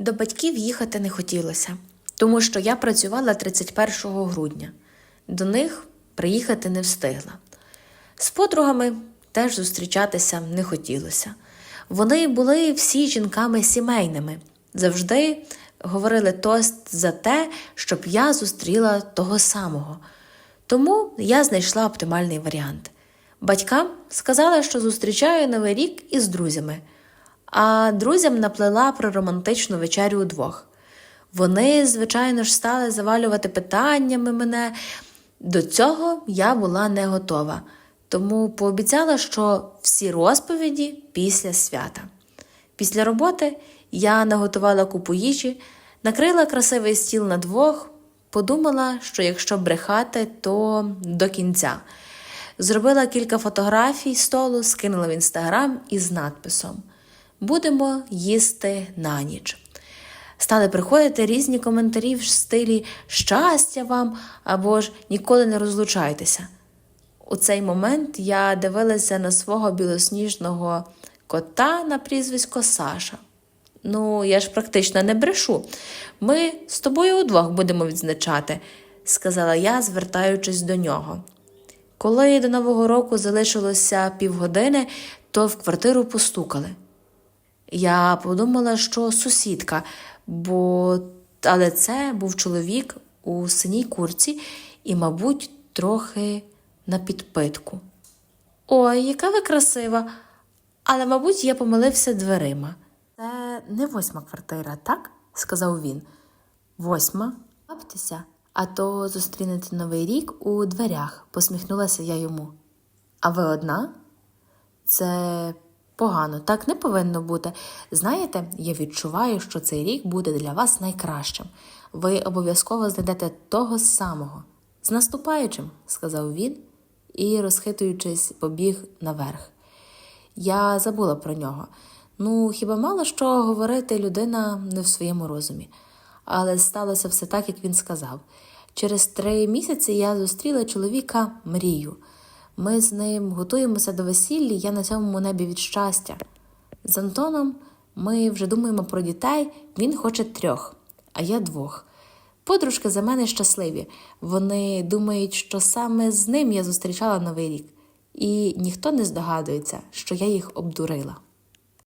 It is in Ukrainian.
До батьків їхати не хотілося, тому що я працювала 31 грудня. До них приїхати не встигла. З подругами теж зустрічатися не хотілося. Вони були всі жінками сімейними, завжди говорили тост за те, щоб я зустріла того самого. Тому я знайшла оптимальний варіант. Батькам сказала, що зустрічаю Новий рік із друзями, а друзям наплела про романтичну вечерю удвох. Вони, звичайно ж, стали завалювати питаннями мене. До цього я була не готова, тому пообіцяла, що всі розповіді після свята. Після роботи я наготувала купу їжі, накрила красивий стіл на двох, подумала, що якщо брехати, то до кінця. Зробила кілька фотографій столу, скинула в інстаграм із надписом Будемо їсти на ніч. Стали приходити різні коментарі в стилі щастя вам або ж ніколи не розлучайтеся. У цей момент я дивилася на свого білосніжного кота на прізвисько Саша. Ну, я ж практично не брешу. Ми з тобою удвох будемо відзначати, сказала я, звертаючись до нього. Коли до Нового року залишилося півгодини, то в квартиру постукали. Я подумала, що сусідка, бо але це був чоловік у синій курці і, мабуть, трохи на підпитку. Ой, яка ви красива! Але, мабуть, я помилився дверима. Це не восьма квартира, так? сказав він. Восьма. Баптеся, а то зустрінете новий рік у дверях, посміхнулася я йому. А ви одна? Це погано, так не повинно бути. Знаєте, я відчуваю, що цей рік буде для вас найкращим. Ви обов'язково знайдете того самого. З наступаючим, сказав він і, розхитуючись, побіг наверх. Я забула про нього. Ну, хіба мало що говорити людина не в своєму розумі. Але сталося все так, як він сказав. Через три місяці я зустріла чоловіка мрію. Ми з ним готуємося до весілля, я на цьому небі від щастя. З Антоном ми вже думаємо про дітей, він хоче трьох, а я двох. Подружки за мене щасливі. Вони думають, що саме з ним я зустрічала новий рік, і ніхто не здогадується, що я їх обдурила.